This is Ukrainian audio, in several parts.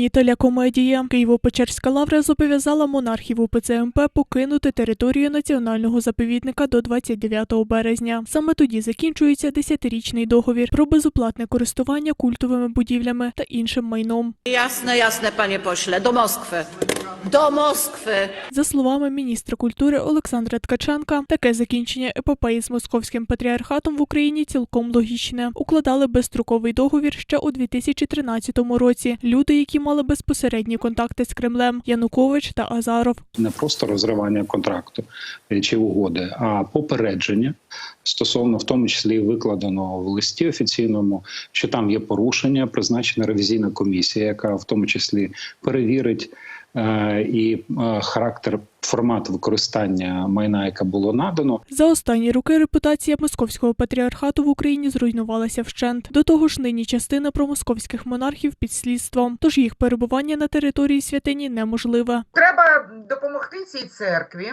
Фінітеля комедія. Києво-Печерська лавра зобов'язала монархів УПЦ МП покинути територію національного заповідника до 29 березня. Саме тоді закінчується десятирічний договір про безоплатне користування культовими будівлями та іншим майном. Ясне, ясне пані пошле до Moskwy. Do Moskwy. За словами міністра культури Олександра Ткаченка, таке закінчення епопеї з московським патріархатом в Україні цілком логічне. Укладали безстроковий договір ще у 2013 році. Люди, які мали безпосередні контакти з Кремлем Янукович та Азаров. не просто розривання контракту е, чи угоди, а попередження стосовно в тому числі і викладено в листі офіційному, що там є порушення, призначена ревізійна комісія, яка в тому числі перевірить і е, характер формат використання майна, яке було надано, За останні роки репутація московського патріархату в Україні зруйнувалася вщент. До того ж, нині частина промосковських монархів під слідством, тож їх перебування на території святині неможливе. Треба допомогти цій церкві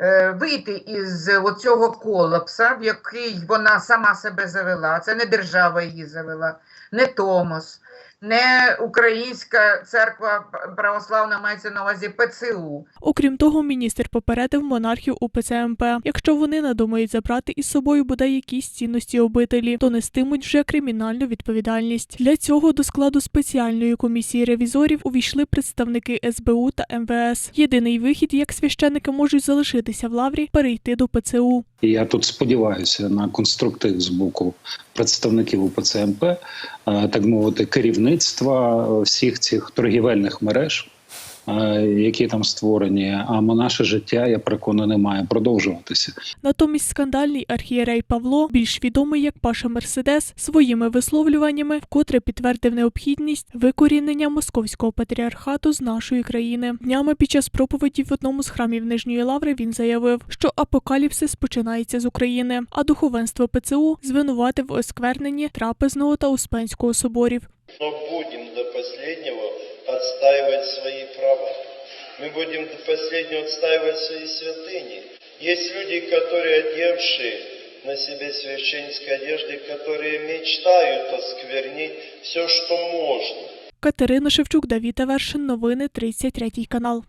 е, вийти із оцього колапса, в який вона сама себе завела. Це не держава її завела, не Томос, не Українська церква православна мається на увазі ПЦУ. Окрім того, міністр попередив монархів УПЦ МП. Якщо вони надумають забрати із собою бодай якісь цінності обителі, то нестимуть вже кримінальну відповідальність. Для цього до складу спеціальної комісії ревізорів увійшли представники СБУ та МВС. Єдиний вихід, як священики можуть залишитися в лаврі, перейти до ПЦУ. Я тут сподіваюся на конструктив з боку представників УПЦ МП, е, так мовити, керівництва е, всіх цих торгівельних мереж, які там створені. А наше життя, я переконаний, має продовжуватися. Натомість скандальний архієрей Павло, більш відомий як Паша Мерседес, своїми висловлюваннями вкотре підтвердив необхідність викорінення московського патріархату з нашої країни. Днями під час проповіді в одному з храмів Нижньої Лаври він заявив, що апокаліпсис починається з України, а духовенство ПЦУ звинуватив у оскверненні трапезного та успенського соборів. Но будем до последнего отстаивать свои права. Мы будем до последнего отстаивать свои святыни. Есть люди, которые, одевшие на себе священнической одежды, которые мечтают осквернить все, что можно. Катерина Шевчук, Давіта Вершин, новини 33 канал.